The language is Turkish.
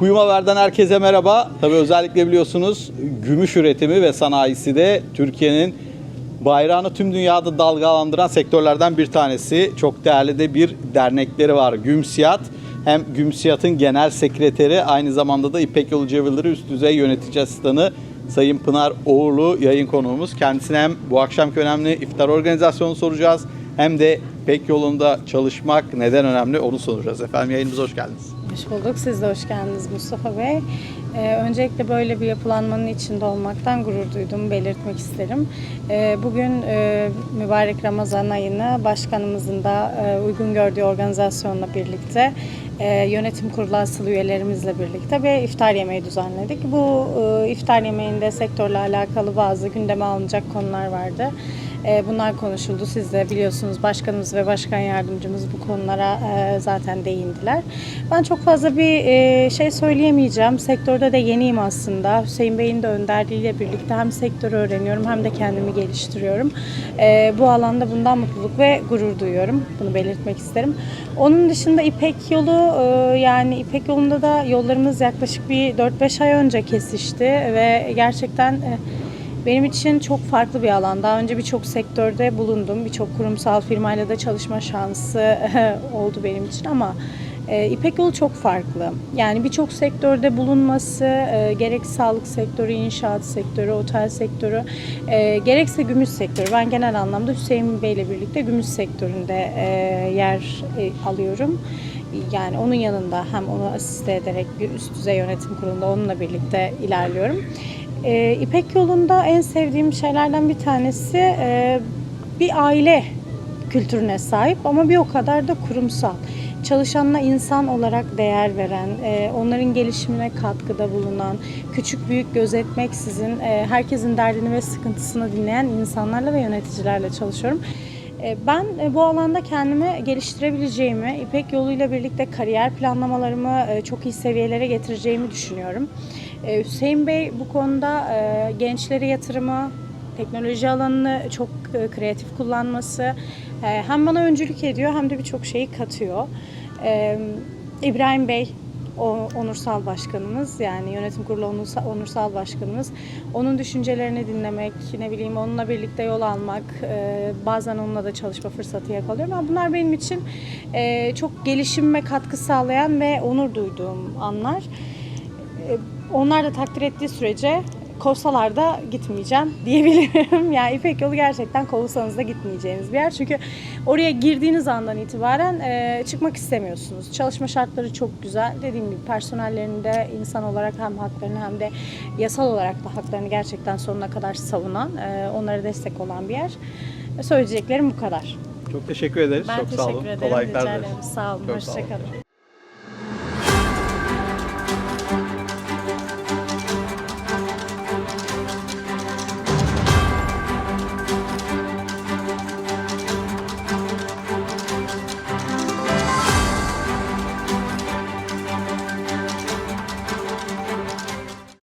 Kuyumaver'den herkese merhaba. Tabii özellikle biliyorsunuz gümüş üretimi ve sanayisi de Türkiye'nin bayrağını tüm dünyada dalgalandıran sektörlerden bir tanesi. Çok değerli de bir dernekleri var. Gümsiyat hem Gümsiyat'ın genel sekreteri aynı zamanda da İpek Yolu Cevherleri üst düzey yönetici asistanı Sayın Pınar Oğurlu yayın konuğumuz. Kendisine hem bu akşamki önemli iftar organizasyonu soracağız hem de İpek yolunda çalışmak neden önemli onu soracağız. Efendim yayınımıza hoş geldiniz. Hoş bulduk. Siz de hoş geldiniz Mustafa Bey. Ee, öncelikle böyle bir yapılanmanın içinde olmaktan gurur duyduğumu belirtmek isterim. Ee, bugün e, mübarek Ramazan ayını başkanımızın da e, uygun gördüğü organizasyonla birlikte e, yönetim kurulu asıl üyelerimizle birlikte bir iftar yemeği düzenledik. Bu e, iftar yemeğinde sektörle alakalı bazı gündeme alınacak konular vardı. E, Bunlar konuşuldu. Siz de biliyorsunuz başkanımız ve başkan yardımcımız bu konulara e, zaten değindiler. Ben çok fazla bir e, şey söyleyemeyeceğim. Sektörde de yeniyim aslında. Hüseyin Bey'in de önderliğiyle birlikte hem sektörü öğreniyorum hem de kendimi geliştiriyorum. E, Bu alanda bundan mutluluk ve gurur duyuyorum. Bunu belirtmek isterim. Onun dışında İpek yolu yani İpek yolunda da yollarımız yaklaşık bir 4-5 ay önce kesişti ve gerçekten e, benim için çok farklı bir alan. Daha önce birçok sektörde bulundum. Birçok kurumsal firmayla da çalışma şansı oldu benim için ama e, İpek yolu çok farklı. Yani birçok sektörde bulunması, e, gerek sağlık sektörü, inşaat sektörü, otel sektörü, e, gerekse gümüş sektörü. Ben genel anlamda Hüseyin Bey ile birlikte gümüş sektöründe e, yer e, alıyorum. Yani onun yanında hem onu asiste ederek bir üst düzey yönetim kurulunda onunla birlikte ilerliyorum. E, İpek yolunda en sevdiğim şeylerden bir tanesi e, bir aile kültürüne sahip ama bir o kadar da kurumsal. Çalışanına insan olarak değer veren, e, onların gelişimine katkıda bulunan, küçük büyük gözetmeksizin e, herkesin derdini ve sıkıntısını dinleyen insanlarla ve yöneticilerle çalışıyorum. E, Ben e, bu alanda kendimi geliştirebileceğimi, İpek yoluyla birlikte kariyer planlamalarımı e, çok iyi seviyelere getireceğimi düşünüyorum. Hüseyin Bey bu konuda gençlere yatırımı, teknoloji alanını çok kreatif kullanması hem bana öncülük ediyor hem de birçok şeyi katıyor. İbrahim Bey onursal başkanımız yani yönetim kurulu onursal, onursal başkanımız. Onun düşüncelerini dinlemek, ne bileyim onunla birlikte yol almak, e, bazen onunla da çalışma fırsatı yakalıyorum. Ama bunlar benim için e, çok gelişimime katkı sağlayan ve onur duyduğum anlar. E, Onlar da takdir ettiği sürece kovsalar da gitmeyeceğim diyebilirim. Yani İpek yolu gerçekten kovsanız da gitmeyeceğiniz bir yer. Çünkü oraya girdiğiniz andan itibaren e, çıkmak istemiyorsunuz. Çalışma şartları çok güzel. Dediğim gibi personellerinde insan olarak hem haklarını hem de yasal olarak da haklarını gerçekten sonuna kadar savunan, e, onlara destek olan bir yer. Söyleyeceklerim bu kadar. Çok teşekkür ederiz. Ben Çok teşekkür sağ olun. ederim. Kolaylıklar dileriz. ederim. Sağ olun. Çok sağ olun. Hoşçakalın.